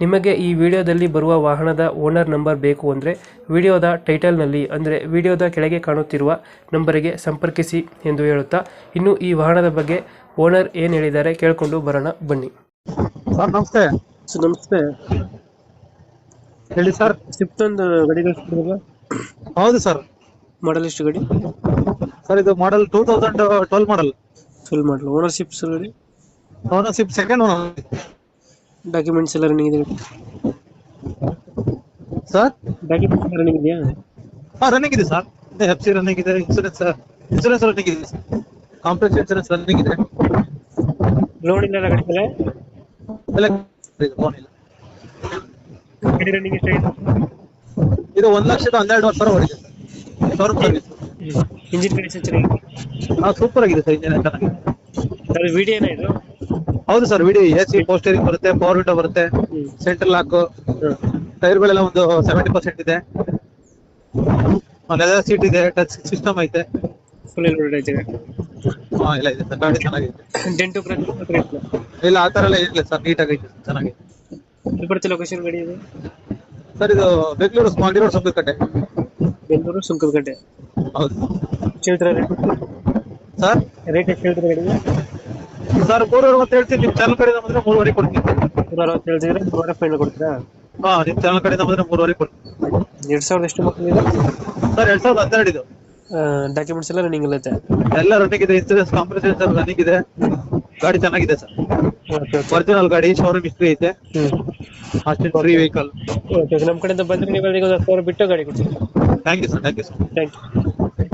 ನಿಮಗೆ ಈ ವಿಡಿಯೋದಲ್ಲಿ ಬರುವ ವಾಹನದ ಓನರ್ ನಂಬರ್ ಬೇಕು ಅಂದರೆ ವಿಡಿಯೋದ ಟೈಟಲ್ನಲ್ಲಿ ಅಂದರೆ ವಿಡಿಯೋದ ಕೆಳಗೆ ಕಾಣುತ್ತಿರುವ ನಂಬರಿಗೆ ಸಂಪರ್ಕಿಸಿ ಎಂದು ಹೇಳುತ್ತಾ ಇನ್ನು ಈ ವಾಹನದ ಬಗ್ಗೆ ಓನರ್ ಏನು ಹೇಳಿದ್ದಾರೆ ಕೇಳಿಕೊಂಡು ಬರೋಣ ಬನ್ನಿ. ಸರ್ ನಮಸ್ತೆ. ನಮಸ್ತೆ. ಹೇಳಿ ಸರ್. ಸ್ವಿಫ್ಟ್ ಒಂದು ಗಡಿ ಕಳಿಸ್ತಿದ್ರಲ್ಲ ಹೌದು ಸರ್. ಮಾಡಲ್ ಎಷ್ಟು ಗಡಿ? ಸರ್ ಇದು model two thousand twelve model full model ownership sir ಗಾಡಿ? ಓನರ್ಶಿಪ್ ಸೆಕೆಂಡ್ ಓನರ್ ಡಾಕ್ಯುಮೆಂಟ್ಸ್ ಎಲ್ಲ ರನ್ನಿಂಗ್ ಇದೆ. ಸರ್ ಡಾಕ್ಯುಮೆಂಟ್ಸ್ ಎಲ್ಲ ರನ್ನಿಂಗ್ ಇದೆಯಾ? ಹಾ ರನ್ನಿಂಗ್ ಇದೆ ಸರ್ ಎಫ್ ಸಿ ರನ್ನಿಂಗ್ ಇದೆ ಇನ್ಸೂರೆನ್ಸ್ ಇನ್ಸೂರೆನ್ಸ್ ರನ್ನಿಂಗ್ ಇದೆ ಕಾಂಪ್ಲೆಕ್ಸ್ ಇನ್ಸೂರೆನ್ಸ್ ರನ್ನಿಂಗ್ ಇದೆ. ಲೋನ್ ಇಲ್ಲ ಗಾಡಿ ಮೇಲೆ ಇದೆ, phone ಇಲ್ಲ ಗಾಡಿ ರನ್ನಿಂಗ್ ಎಷ್ಟಾಗಿದೆ ಇದು ಒಂದ್ ಲಕ್ಷದ ಹನ್ನೆರಡು ಸಾವಿರ ಹೊಡಿದೆ ಸರ್ ಇಂಜಿನ್ ಕಂಡೀಷನ್ ಚೆನ್ನಾಗಿದೆ. ಹಾಂ ಸೂಪರ್ ಆಗಿದೆ ಸರ್ ಇಂಜಿನ್ ಚೆನ್ನಾಗಿದೆ. ಸರ್ ವಿಡಿಯೋ ಏನ ಇದು? ಹೌದು ಸರ್ ವಿಡಿ ಎ ಸಿ ಪೋಸ್ಟರಿಂಗ್ ಬರುತ್ತೆ ಪವರ್ ವಿಂಡೋ ಬರುತ್ತೆ ಸೆಂಟ್ರಲ್ ಸೆಂಟರ್ ಲಾಕ್ ಟೈರ್ಗಳೆಲ್ಲ ಒಂದು ಸೆವೆಂಟಿ ಪರ್ಸೆಂಟ್ ಇದೆ. ಲೆದರ್ ಸೀಟ್ ಇದೆ ಟಚ್ ಸಿಸ್ಟಮ್ ಐತೆ. ಫುಲ್ ಲೋಡ್ ಐತೆ ಹಾ ಇಲ್ಲ ಇದೆ ಸರ್ ಗಾಡಿ ಚೆನ್ನಾಗಿದೆ. ಡೆಂಟು ಕ್ರಾಚ್ ಮಾತ್ರ ಇಲ್ಲ ಆ ತರ ಎಲ್ಲ ಏನಿಲ್ಲ ಸರ್ ನೀಟಾಗಿ ಐತೆ ಚೆನ್ನಾಗಿದೆ. ಎಲ್ಲಿ ಬರುತ್ತೆ ಲೊಕೇಶನ್ ಗಾಡಿ ಇದೆ? ಸರ್ ಇದು ಬೆಂಗಳೂರು ಸ್ಮಾಲ್ ರೋಡ್ ಕಡೆ ಬೆಂಗಳೂರು ಸುಂಕದಕಟ್ಟೆ ಹೌದು. ಹೇಳ್ತಾರೆ ರೇಟ್? ಸರ್? ರೇಟ್ ಎಷ್ಟು ಹೇಳ್ತಾರೆ ಗಾಡಿಗೆ? ಸರ್ ಮೂರುವರೆ ಅಂತ ಹೇಳ್ತೀನಿ ನಿಮ್ ಚಾನಲ್ ಕಡೆಯಿಂದ ಬಂದ್ರೆ ಮೂರುವರೆ ಕೊಡ್ತೀನಿ. ನೂರ ಅರವತ್ತು ಹೇಳ್ತಿದ್ರೆ ಮೂರುವರೆ ಫೈನಲ್ ಕೊಡ್ತೀರಾ? ಹಾ ನಿಮ್ ಚಾನಲ್ ಕಡೆಯಿಂದ ಬಂದ್ರೆ ಮೂರುವರೆ ಕೊಡ್ತೀನಿ. ಎರಡು ಸಾವಿರದ ಎಷ್ಟು ಮಕ್ಕಳಿದೆ ಸರ್ ಎರಡ್ ಸಾವಿರದ ಹನ್ನೆರಡು ಇದು. ಡಾಕ್ಯುಮೆಂಟ್ಸ್ ಎಲ್ಲ ರನ್ನಿಂಗ್ ಇರುತ್ತೆ ಎಲ್ಲ ರನ್ನಿಂಗ್ ಇದೆ ಇನ್ಸೂರೆನ್ಸ್ ಕಾಂಪ್ರೆಸೆನ್ಸ್ ರನ್ನಿಂಗ್ ಇದೆ. ಗಾಡಿ ಚೆನ್ನಾಗಿದೆ ಸರ್. ಒರಿಜಿನಲ್ ಗಾಡಿ ಶೋರೂಮ್ ಹಿಸ್ಟ್ರಿ ಐತೆ. ಅಷ್ಟೇ ಫ್ರೀ ವೆಹಿಕಲ್ ನಮ್ಮ ಕಡೆಯಿಂದ ಬಂದ್ರೆ ನೀವು ಒಂದು ಹತ್ತು ಸಾವಿರ ಬಿಟ್ಟು ಗಾಡಿ ಕೊಡ್ತೀವಿ. Thank you sir thank you sir thank you